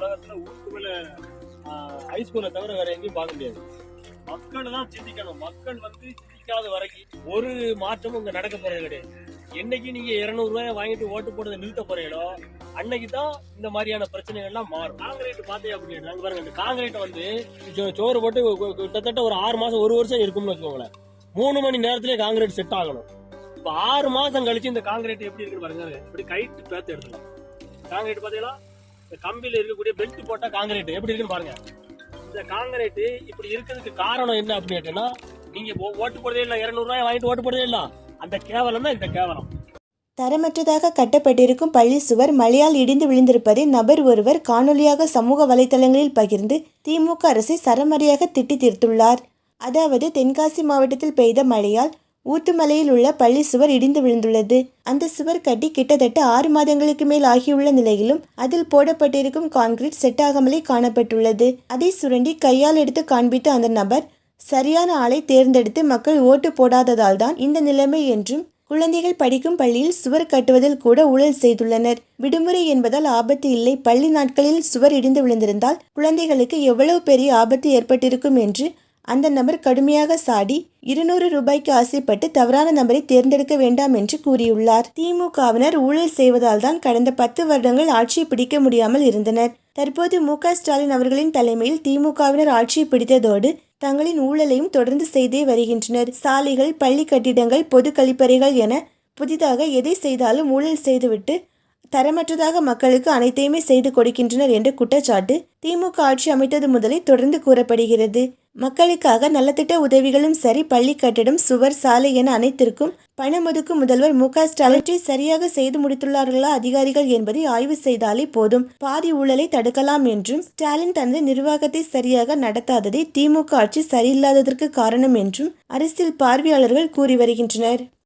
உலகத்துல ஊருக்கு மேல ஹைஸ்கூலை தவிர வேற எங்கேயும் பார்க்க முடியாது. மக்கள் தான் சிந்திக்கணும். மக்கள் வந்து சிந்திக்காத வரைக்கும் ஒரு மாற்றமும் இங்க நடக்க போறது கிடையாது. என்னைக்கு நீங்க 200 ரூபாய் வாங்கிட்டு ஓட்டு போடுறதை நிறுத்த போறீங்களோ அன்னைக்கு தான் இந்த மாதிரியான பிரச்சனைகள்லாம் மாறும். காங்கிரீட் பார்த்தே அப்படின்னு நாங்க பாருங்க இந்த காங்கிரீட் வந்து சோறு போட்டு கிட்டத்தட்ட ஒரு ஆறு மாசம் ஒரு வருஷம் இருக்கும்னு வச்சுக்கோங்களேன். மூணு மணி நேரத்திலே காங்கிரீட் செட் ஆகணும். இப்ப ஆறு மாசம் கழிச்சு இந்த காங்கிரீட் எப்படி இருக்குன்னு பாருங்க இப்படி கைட்டு பேத்து எடுத்துக்கலாம். காங்கிரீட் பாத்தீங்களா இந்த கம்பியில இருக்கக்கூடிய பெல்ட் போட்ட காங்கிரீட் எப்படி இருக்குன்னு பாருங்க. இந்த காங்கிரீட் இப்படி இருக்கிறதுக்கு காரணம் என்ன அப்படின்னு கேட்டீங்கன்னா நீங்க ஓட்டு போடுறதே இல்லை இருநூறு ரூபாய் வாங்கிட்டு ஓட்டு போடுறதே இல்லை. அந்த கேவலம் தான் இந்த கேவலம். தரமற்றதாக கட்டப்பட்டிருக்கும் பள்ளி சுவர் மழையால் இடிந்து விழுந்திருப்பதை நபர் ஒருவர் காணொலியாக சமூக வலைதளங்களில் பகிர்ந்து திமுக அரசை சரமறையாக திட்டி தீர்த்துள்ளார். அதாவது தென்காசி மாவட்டத்தில் பெய்த மழையால் ஊத்துமலையில் உள்ள பள்ளி சுவர் இடிந்து விழுந்துள்ளது. அந்த சுவர் கட்டி கிட்டத்தட்ட ஆறு மாதங்களுக்கு மேல் ஆகியுள்ள நிலையிலும் அதில் போடப்பட்டிருக்கும் கான்கிரீட் செட் ஆகாமலே காணப்பட்டுள்ளது. அதை சுரண்டி கையால் எடுத்து காண்பித்த அந்த நபர் சரியான ஆளை தேர்ந்தெடுத்து மக்கள் ஓட்டு போடாததால் தான் இந்த நிலைமை என்றும் குழந்தைகள் படிக்கும் பள்ளியில் சுவர் கட்டுவதில் கூட ஊழல் செய்துள்ளனர். விடுமுறை என்பதால் ஆபத்து இல்லை. பள்ளி நாட்களில் சுவர் இடிந்து விழுந்திருந்தால் குழந்தைகளுக்கு எவ்வளவு பெரிய ஆபத்து ஏற்பட்டிருக்கும் என்று அந்த நபர் கடுமையாக சாடி இருநூறு ரூபாய்க்கு ஆசைப்பட்டு தவறான நபரை தேர்ந்தெடுக்க வேண்டாம் என்று கூறியுள்ளார். திமுகவினர் ஊழல் செய்வதால் தான் கடந்த பத்து வருடங்கள் ஆட்சியை பிடிக்க முடியாமல் இருந்தனர். தற்போது மு. க. ஸ்டாலின் அவர்களின் தலைமையில் திமுகவினர் ஆட்சியை பிடித்ததோடு தங்களின் ஊழலையும் தொடர்ந்து செய்தே வருகின்றனர். சாலைகள் பள்ளி கட்டிடங்கள் பொது கழிப்பறைகள் என புதிதாக எதை செய்தாலும் ஊழல் செய்துவிட்டு தரமற்றதாக மக்களுக்கு அனைத்தையுமே செய்து கொடுக்கின்றனர் என்ற குற்றச்சாட்டு திமுக ஆட்சி அமைத்தது முதலே தொடர்ந்து கூறப்படுகிறது. மக்களுக்காக நலத்திட்ட உதவிகளும் சரி பள்ளி கட்டிடம் சுவர் சாலை என அனைத்திற்கும் பணம் ஒதுக்கும் முதல்வர் மு க ஸ்டாலின் சரியாக செய்து முடித்துள்ளார்களா அதிகாரிகள் என்பதை ஆய்வு செய்தாலே போதும். பாதி ஊழலை தடுக்கலாம் என்றும் ஸ்டாலின் தனது நிர்வாகத்தை சரியாக நடத்தாததே திமுக ஆட்சி சரியில்லாததற்கு காரணம் என்றும் அரசியல் பார்வையாளர்கள் கூறி வருகின்றனர்.